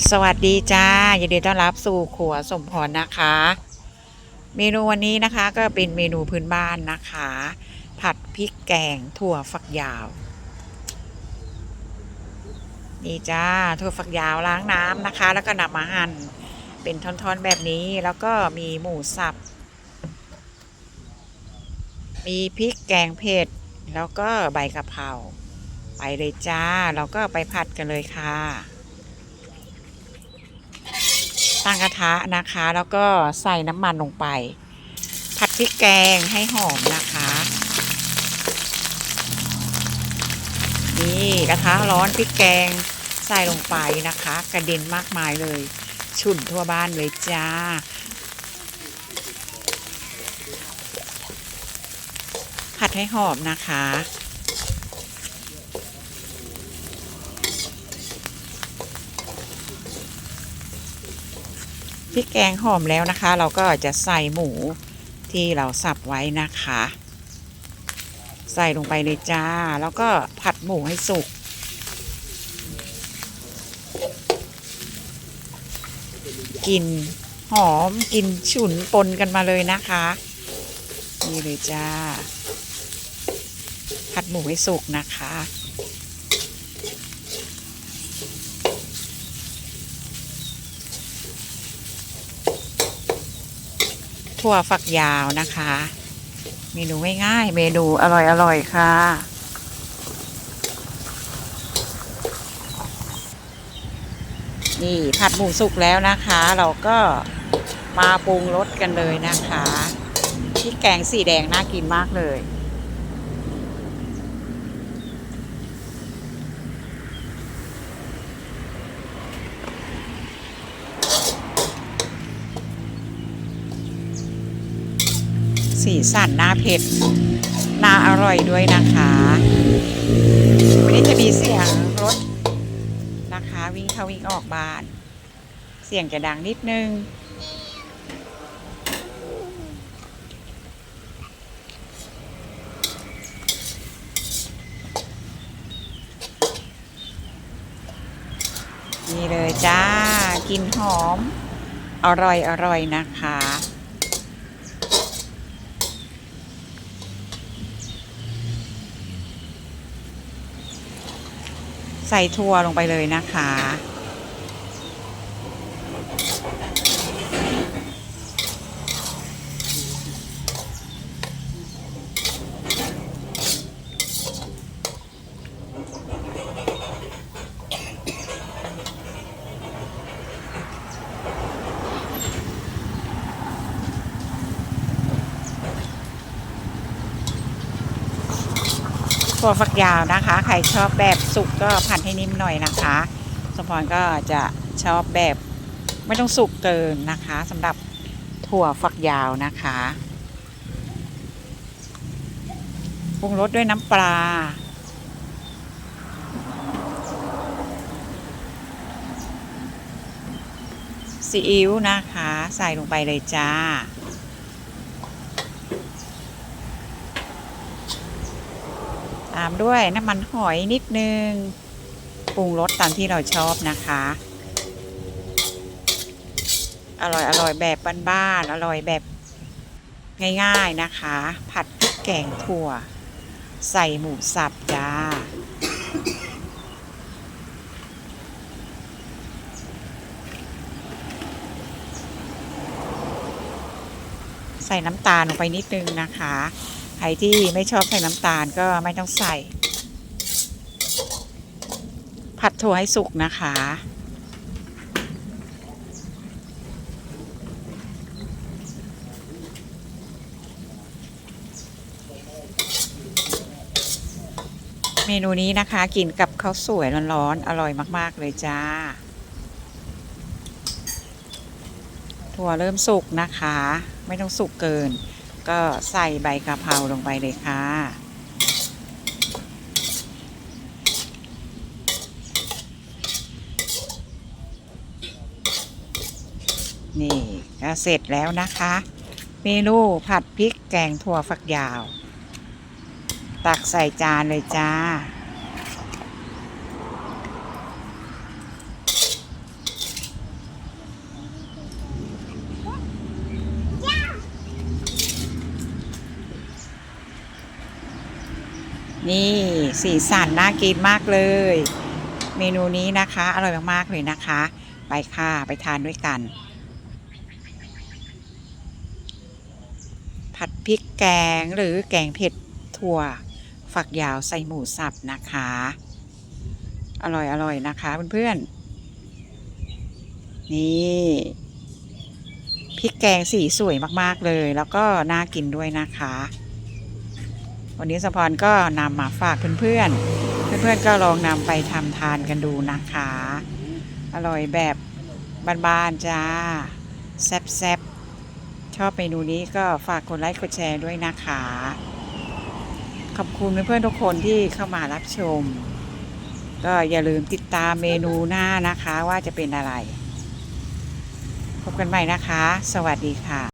สวัสดีจ้ายินดีต้อนรับสู่ครัวสมพรนะคะ เมนูวันนี้นะคะก็เป็นเมนูพื้นบ้านนะคะ ผัดพริกแกงถั่วฝักยาว นี่จ้าถั่วฝักยาวล้างน้ำนะคะ แล้วก็นำมาหั่นเป็นท่อนๆแบบนี้แล้วก็มีหมูสับ มีพริกแกงเผ็ดแล้วก็ใบกะเพราไปเลยจ้า เราก็ไปผัดกันเลยค่ะ ตั้งกระทะนะคะ แล้วก็ใส่น้ำมันลงไป ผัดพริกแกงให้หอมนะคะ นี่กระทะร้อนพริกแกงใส่ลงไปนะคะ กระเด็นมากมายเลย ฉุ่นทั่วบ้านเลยจ้าผัดให้หอมนะคะ พริกแกงหอมแล้วนะคะ เราก็จะใส่หมูที่เราสับไว้นะคะ ใส่ลงไปเลยจ้า แล้วก็ผัดหมูให้สุกกลินหอมกลินฉุนปนกันมาเลยนะคะนี่เลยจ้า ผัดหมูให้สุกนะคะ ถั่วฝักยาวนะคะ เมนูง่ายๆ เมนูอร่อยๆ ค่ะ นี่ผัดหมูสุกแล้วนะคะ เราก็มาปรุงรสกันเลยนะคะพริกแกงสีแดงน่ากินมากเลย สีสันน่าเผ็ดน่าอร่อยด้วยนะคะวันนี้จะมีเสียงรถนะคะ วิ่งเข้าวิ่งออกบ้าน เสียงจะดังนิดนึงนี่เลยจ้า กินหอม อร่อยอร่อยนะคะ ใส่ถั่วลงไปเลยนะคะ ถั่วฝักยาวนะคะ ใครชอบแบบสุกก็ผัดให้นิ่มหน่อยนะคะสมพรก็จะชอบแบบไม่ต้องสุกเกินนะคะสำหรับถั่วฝักยาวนะคะปรุงรสด้วยน้ำปลาซีอิ๊วนะคะ ใส่ลงไปเลยจ้า ตามด้วยน้ำมันหอยนิดนึง ปรุงรสตามที่เราชอบนะคะ อร่อยอร่อยแบบบ้านๆอร่อยแบบง่ายๆนะคะ ผัดพริกแกงถั่ว ใส่หมูสับจ้าใส่น้ำตาลลงไปนิดนึงนะคะ รที่ไม่ชอบใส่น้ำตาลก็ไม่ต้องใส่ ผัดถั่วให้สุกนะคะ เมนูนี้นะคะกินกับข้าวสวยร้อนๆอร่อยมาก ๆ เลยจ้า ถั่วเริ่มสุกนะคะ ไม่ต้องสุกเกิน ก็ใส่ใบกะเพราลงไปเลยค่ะ นี่ก็เสร็จแล้วนะคะ เมนูผัดพริกแกงถั่วฝักยาว ตักใส่จานเลยจ้า นี่สีสันน่ากินมากเลย เมนูนี้นะคะ อร่อยมากๆเลยนะคะ ไปค่ะไปทานด้วยกัน ผัดพริกแกงหรือแกงเผ็ดถั่ว ฝักยาวใส่หมูสับนะคะ อร่อยอร่อยนะคะเพื่อนๆ นี่พริกแกงสีสวยมากๆเลย แล้วก็น่ากินด้วยนะคะ วันนี้สปอนก็นำมาฝากเพื่อนๆ เพื่อนๆก็ลองนำไปทำทานกันดูนะคะ อร่อยแบบบานๆจ้า แซ่บๆ ชอบเมนูนี้ก็ฝากกดไลค์กดแชร์ด้วยนะคะ ขอบคุณเพื่อนๆทุกคนที่เข้ามารับชม ก็อย่าลืมติดตามเมนูหน้านะคะว่าจะเป็นอะไร พบกันใหม่นะคะ สวัสดีค่ะ